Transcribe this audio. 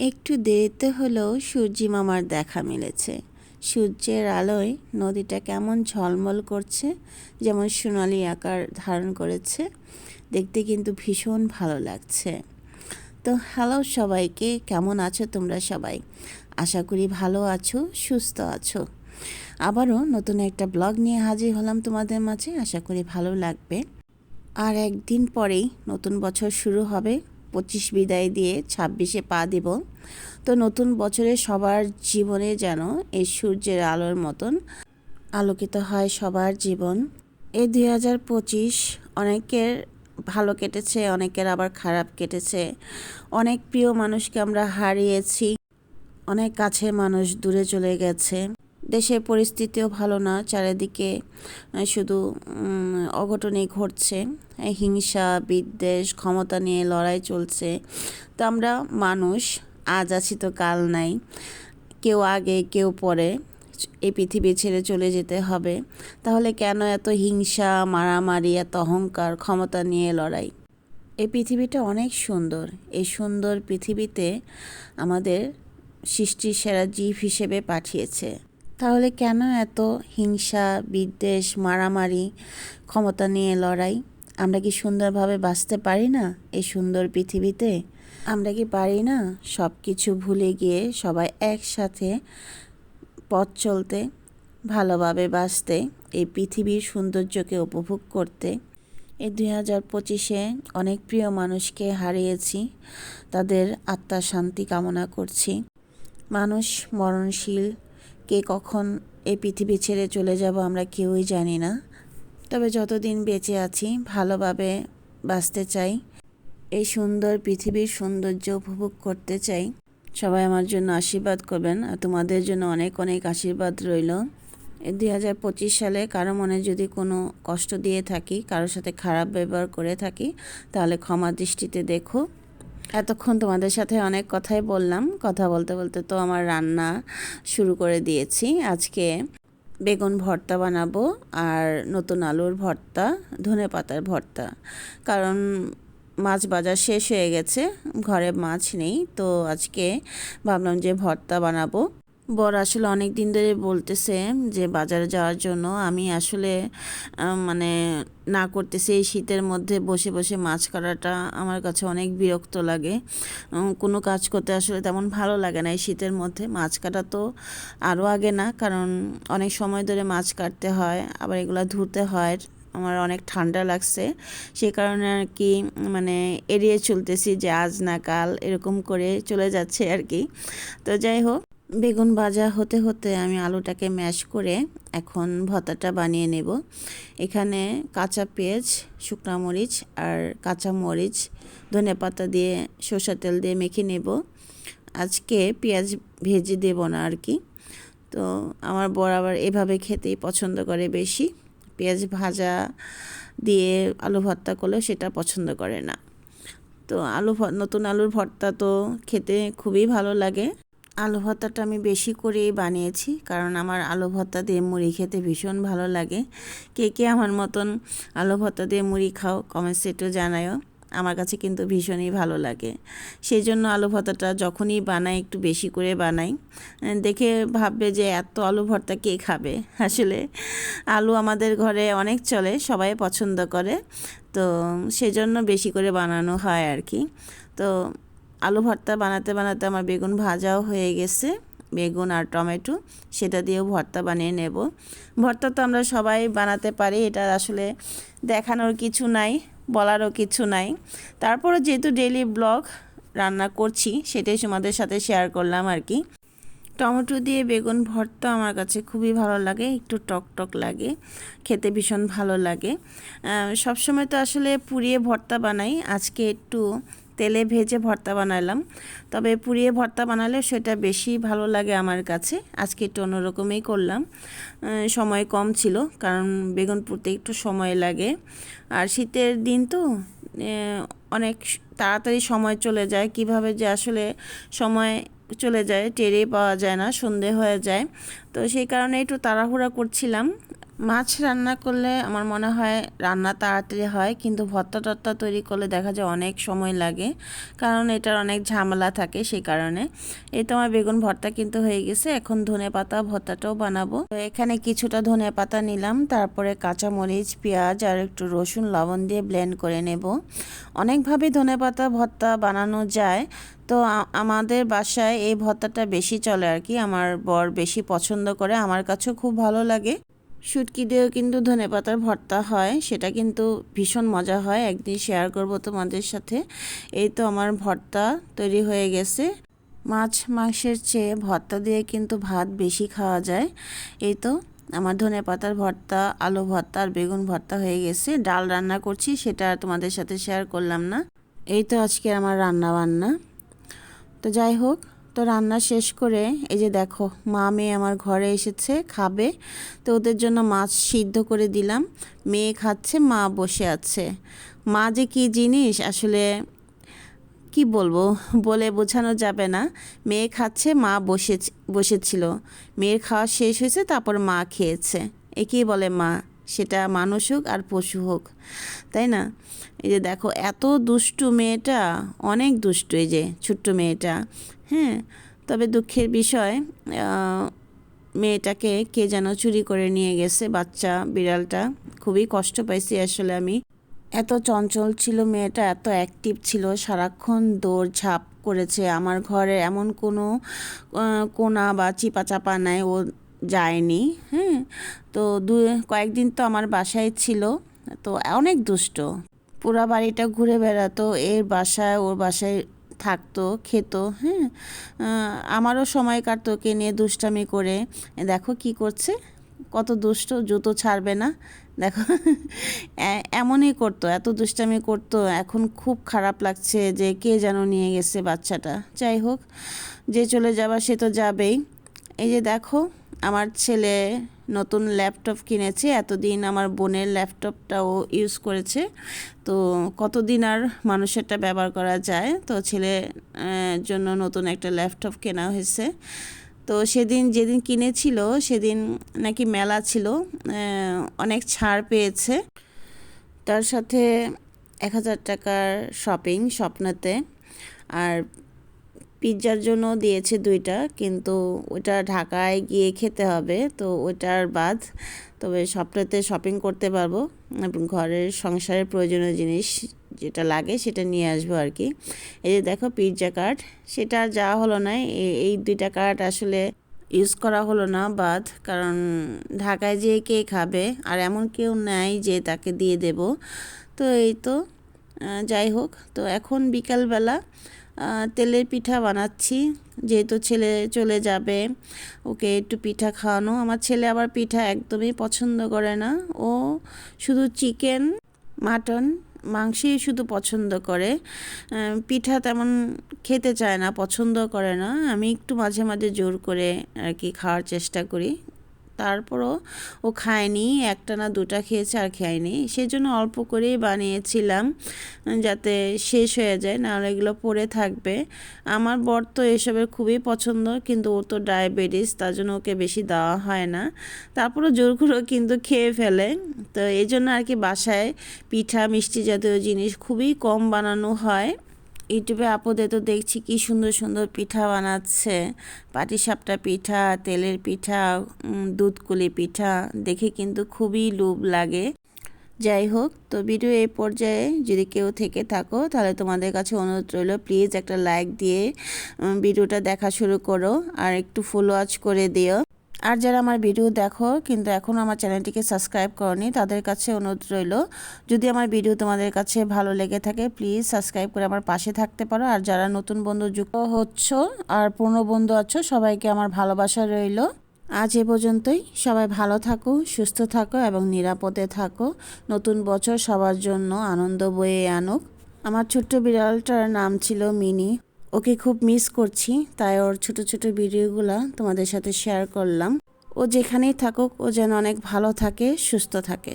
একটু দেরিতে হলেও সূর্যি মামার দেখা মিলেছে। সূর্যের আলোয় নদীটা কেমন ঝলমল করছে, যেমন সোনালি আকার ধারণ করেছে, দেখতে কিন্তু ভীষণ ভালো লাগছে। তো হ্যালো সবাইকে, কেমন আছো তোমরা সবাই? আশা করি ভালো আছো, সুস্থ আছো। আবারও নতুন একটা ব্লগ নিয়ে হাজির হলাম তোমাদের মাঝে, আশা করি ভালো লাগবে। আর একদিন পরেই নতুন বছর শুরু হবে পঁচিশ বিদায় দিয়ে ছাব্বিশে পা দিব। তো নতুন বছরে সবার জীবনে যেন এই সূর্যের আলোর মতন আলোকিত হয় সবার জীবন। এই দুই হাজার পঁচিশ অনেকের ভালো কেটেছে, অনেকের আবার খারাপ কেটেছে। অনেক প্রিয় মানুষকে আমরা হারিয়েছি, অনেক কাছের মানুষ দূরে চলে গেছে। দেশের পরিস্থিতিও ভালো না, চারিদিকে শুধু অঘটনই ঘটছে। হিংসা, বিদ্বেষ, ক্ষমতা নিয়ে লড়াই চলছে। তো আমরা মানুষ, আজ আছি তো কাল নাই। কেউ আগে, কেউ পরে এই পৃথিবী ছেড়ে চলে যেতে হবে। তাহলে কেন এত হিংসা, মারামারি, এত অহংকার, ক্ষমতা নিয়ে লড়াই? এই পৃথিবীটা অনেক সুন্দর। এই সুন্দর পৃথিবীতে আমাদের সৃষ্টির সেরা জীব হিসেবে পাঠিয়েছে। তাহলে কেন এত হিংসা, বিদ্বেষ, মারামারি ক্ষমতা নিয়ে লড়াই? আমরা কি সুন্দরভাবে বাঁচতে পারি না এই সুন্দর পৃথিবীতে? আমরা কি পারি না সব কিছু ভুলে গিয়ে সবাই একসাথে পথ চলতে, ভালোভাবে বাঁচতে, এই পৃথিবীর সৌন্দর্যকে উপভোগ করতে? এই দুই হাজার পঁচিশে অনেক প্রিয় মানুষকে হারিয়েছি, তাদের আত্মার শান্তি কামনা করছি। মানুষ মরণশীল কে কখন এই পৃথিবী ছেড়ে চলে যাব আমরা কেউই জানি না। তবে যতদিন বেঁচে আছি, ভালোভাবে বাঁচতে চাই, এই সুন্দর পৃথিবীর সৌন্দর্য উপভোগ করতে চাই। সবাই আমার জন্য আশীর্বাদ করবেন আর তোমাদের জন্য অনেক অনেক আশীর্বাদ রইল। দুই হাজার পঁচিশ সালে কারও মনে যদি কোনো কষ্ট দিয়ে থাকি কারোর সাথে খারাপ ব্যবহার করে থাকি, তাহলে ক্ষমা দৃষ্টিতে দেখো। এতক্ষণ তোমাদের সাথে অনেক কথাই বললাম। কথা বলতে বলতে তো আমার রান্না শুরু করে দিয়েছি। আজকে বেগুন ভর্তা বানাবো আর নতুন আলুর ভর্তা, ধনে পাতার ভর্তা। কারণ মাছ বাজার শেষ হয়ে গেছে, ঘরে মাছ নেই, তো আজকে ভাবলাম যে ভর্তা বানাবো। বর আসলে অনেক দিন ধরে বলতেছে যে বাজারে যাওয়ার জন্য। আমি আসলে মানে না করতেছি এই শীতের মধ্যে বসে বসে মাছ কাটাটা আমার কাছে অনেক বিরক্ত লাগে। কোনো কাজ করতে আসলে তেমন ভালো লাগে না এই শীতের মধ্যে। মাছ কাটা তো আরও আগে না, কারণ অনেক সময় ধরে মাছ কাটতে হয়, আবার এগুলো ধুতে হয়। আমার অনেক ঠান্ডা লাগছে। সে কারণে আর কি মানে এড়িয়ে চলতেছি যে আজ না কাল এরকম করে চলে যাচ্ছে আর কি। তো যাই হোক বেগুন ভাজা হতে হতে আমি আলুটাকে ম্যাশ করে এখন ভর্তাটা বানিয়ে নেব। এখানে কাঁচা পেঁয়াজ, শুকনো মরিচ আর কাঁচা মরিচ, ধনে পাতা দিয়ে সর্ষা তেল দিয়ে মেখে নেব। আজকে পেঁয়াজ ভেজে দেব না আর কি। তো আমার বর আবার এভাবে খেতেই পছন্দ করে বেশি। পেঁয়াজ ভাজা দিয়ে আলু ভর্তা করলেও সেটা পছন্দ করে না। তো আলু নতুন আলুর ভর্তা তো খেতে খুবই ভালো লাগে। আলু ভর্তাটা আমি বেশি করেই বানিয়েছি, কারণ আমার আলু ভর্তা দিয়ে মুড়ি খেতে ভীষণ ভালো লাগে। কে কে আমার মতন আলু ভর্তা দিয়ে মুড়ি খাও কমেন্টসে একটু জানায়ও। আমার কাছে কিন্তু ভীষণই ভালো লাগে। সেই জন্য আলু ভর্তাটা যখনই বানাই, একটু বেশি করে বানাই। দেখে ভাববে যে এত আলু ভর্তা কে খাবে? আসলে আলু আমাদের ঘরে অনেক চলে, সবাই পছন্দ করে। তো সেজন্য বেশি করে বানানো হয় আর কি। তো আলু ভর্তা বানাতে বানাতে আমার বেগুন ভাজাও হয়ে গেছে, বেগুন আর টমেটো, সেটা দিয়েও ভর্তা বানিয়ে নেব। ভর্তা তো আমরা সবাই বানাতে পারি, এটা আসলে দেখানোর কিছু নাই, বলারও কিছু নাই। তারপরে যেহেতু ডেলি ব্লগ রান্না করছি, সেটাই তোমাদের সাথে শেয়ার করলাম আর কি। টমেটো দিয়ে বেগুন ভর্তা আমার কাছে খুবই ভালো লাগে, একটু টক টক লাগে, খেতে ভীষণ ভালো লাগে। সবসময় তো আসলে পুড়িয়ে ভর্তা বানাই, আজকে একটু তেলে ভেজে ভর্তা বানালাম। তবে পুড়িয়ে ভর্তা বানালে সেটা বেশি ভালো লাগে আমার কাছে। আজকে একটু অন্যরকমই করলাম। সময় কম ছিল, কারণ বেগুন পুড়তে একটু সময় লাগে। আর শীতের দিন তো অনেক তাড়াতাড়ি সময় চলে যায়। কীভাবে যে আসলে সময় চলে যায় টেরে পাওয়া যায় না, সন্ধে হয়ে যায়। তো সেই কারণে একটু তাড়াহুড়া করছিলাম। মাছ রান্না করলে আমার মনে হয় রান্না তাড়াতাড়ি হয়, কিন্তু ভর্তা টত্তা তৈরি করলে দেখা যায় অনেক সময় লাগে, কারণ এটার অনেক ঝামেলা থাকে সেই কারণে। এই তো আমার বেগুন ভর্তা কিন্তু হয়ে গেছে, এখন ধনে পাতা ভর্তাটাও বানাবো। তো এখানে কিছুটা ধনে পাতা নিলাম, তারপরে কাঁচামরিচ, পেঁয়াজ আর একটু রসুন, লবণ দিয়ে ব্লেন্ড করে নেব। অনেকভাবে ধনে পাতা ভর্তা বানানো যায়, তো আমাদের বাসায় এই ভর্তাটা বেশি চলে আর কি, আমার বর বেশি পছন্দ করে, আমার কাছেও খুব ভালো লাগে। শুটকি দিয়েও কিন্তু ধনে পাতার ভর্তা হয়, সেটা কিন্তু ভীষণ মজা হয়। একদিন শেয়ার করব তোমাদের সাথে। এই তো আমার ভর্তা তৈরি হয়ে গেছে। মাছ, মাংসের চেয়ে ভর্তা দিয়ে কিন্তু ভাত বেশি খাওয়া যায়। এই তো আমার ধনে পাতার ভর্তা, আলু ভর্তা আর বেগুন ভর্তা হয়ে গেছে। ডাল রান্না করছি, সেটা তোমাদের সাথে শেয়ার করলাম না। এই তো আজকে আমার রান্না বান্না তো যাই হোক তো রান্না শেষ করে এই যে দেখো, মা মেয়ে আমার ঘরে এসেছে, খাবে। তো ওদের জন্য মাছ সিদ্ধ করে দিলাম। মেয়ে খাচ্ছে, মা বসে আছে। মা যে কী জিনিস, আসলে কি বলব? বলে বোঝানো যাবে না। মেয়ে খাচ্ছে, মা বসে বসেছিল। মেয়ের খাওয়া শেষ হয়েছে, তারপর মা খেয়েছে। একেই বলে মা। সেটা মানুষ হোক আর পশু হোক, তাই না? এই যে দেখো, এত দুষ্টু মেয়েটা, অনেক দুষ্টু এই যে ছোট্ট মেয়েটা হ্যাঁ? তবে দুঃখের বিষয় মেয়েটাকে কে যেন চুরি করে নিয়ে গেছে বাচ্চা বিড়ালটা, খুবই কষ্ট পাইছি আসলে আমি। এত চঞ্চল ছিল মেয়েটা, এত অ্যাক্টিভ ছিল, সারাক্ষণ দৌড় ঝাঁপ করেছে। আমার ঘরে এমন কোনো কোনা বা চিপা চাপা নাই, ও যায়নি হ্যাঁ তো দু, কয়েকদিন তো আমার বাসায় ছিল, তো অনেক দুষ্ট। পুরা বাড়িটা ঘুরে বেড়াতো, এর বাসায় ওর বাসায় থাকতো, খেত হ্যাঁ আমারও সময় কাটতো কে নিয়ে দুষ্টামি করে। দেখো কি করছে, কত দুষ্ট, জুতো ছাড়বে না। দেখো এমনই করতো, এত দুষ্টামি করতো, এখন খুব খারাপ লাগছে যে কে যেন নিয়ে গেছে বাচ্চাটা। যাই হোক, যে চলে যাবা সে তো যাবেই। এই যে দেখো আমার ছেলে নতুন ল্যাপটপ কিনেছে, এতদিন আমার বোনের ল্যাপটপটাও ইউজ করেছে। তো কতদিন আর মানুষেরটা ব্যবহার করা যায়? তো ছেলে জন্য নতুন একটা ল্যাপটপ কেনা হয়েছে। তো সেদিন যেদিন কিনেছিল, সেদিন নাকি মেলা ছিল অনেক ছাড় পেয়েছে। তার সাথে এক হাজার টাকার শপিং স্বপ্নতে। আর পিৎজার জন্য দিয়েছে দুইটা, কিন্তু ওটা ঢাকায় গিয়ে খেতে হবে, তো ওটার বাদ। তবে সবটাতে শপিং করতে পারব এবং ঘরের সংসারের প্রয়োজনীয় জিনিস যেটা লাগে সেটা নিয়ে আসব আর কি। এই যে দেখো পিৎজা কার্ড সেটা আর যাওয়া হলো না এই দুইটা কার্ড আসলে ইউজ করা হলো না বাদ, কারণ ঢাকায় যেয়ে কে খাবে আর এমন কেউ নাই যে তাকে দিয়ে দেব। তো এই তো যাই হোক, তো এখন বিকালবেলা তেলের পিঠা বানাচ্ছি। যেহেতু ছেলে চলে যাবে, ওকে একটু পিঠা খাওয়ানো। আমার ছেলে আবার পিঠা একদমই পছন্দ করে না। ও শুধু চিকেন, মাটন, মাংসই শুধু পছন্দ করে। পিঠা তেমন খেতে চায় না, পছন্দ করে না। আমি একটু মাঝে মাঝে জোর করে আর কি খাওয়ার চেষ্টা করি। তারপরও ও খায়নি একটা না দুটা খেয়েছে আর খায়নি। সেজন্য অল্প করেই বানিয়েছিলাম যাতে শেষ হয়ে যায়, নাহলে এগুলো পড়ে থাকবে। আমার বর তো এসবের খুবই পছন্দ, কিন্তু ওর তো ডায়াবেটিস, তার জন্য ওকে বেশি দেওয়া হয় না। তারপরও জোর করেও কিন্তু খেয়ে ফেলে। তো এই জন্য আর কি বাসায় পিঠা, মিষ্টি জাতীয় জিনিস খুবই কম বানানো হয়। ইউটিউবে আপদে তো দেখছি কি সুন্দর সুন্দর পিঠা বানাচ্ছে। পাটিসাপটা পিঠা, তেলের পিঠা দুধকুলি পিঠা, দেখে কিন্তু খুবই লোভ লাগে। যাই হোক, তো ভিডিও এই পর্যায়ে যদি কেউ থেকে থাকো, তাহলে তোমাদের কাছে অনুরোধ রইল প্লিজ একটা লাইক দিয়ে ভিডিওটা দেখা শুরু করো, আর একটু ফলো ওয়াচ করে দিও। আর যারা আমার ভিডিও দেখো, কিন্তু এখনও আমার চ্যানেলটিকে সাবস্ক্রাইব করনি, তাদের কাছে অনুরোধ রইল, যদি আমার ভিডিও তোমাদের কাছে ভালো লেগে থাকে প্লিজ সাবস্ক্রাইব করে আমার পাশে থাকতে পারো। আর যারা নতুন বন্ধু যুক্ত হচ্ছ আর পুরনো বন্ধু আছো, সবাইকে আমার ভালোবাসা রইল। আজ এ পর্যন্তই, সবাই ভালো থাকো, সুস্থ থাকো এবং নিরাপদে থাকো। নতুন বছর সবার জন্য আনন্দ বয়ে আনুক। আমার ছোট্ট বিড়ালটার নাম ছিল মিনি। ওকে খুব মিস করছি, তাই ওর ছোট ছোট ভিডিওগুলো তোমাদের সাথে শেয়ার করলাম। ও যেখানেই থাকুক, ও যেন অনেক ভালো থাকে, সুস্থ থাকে।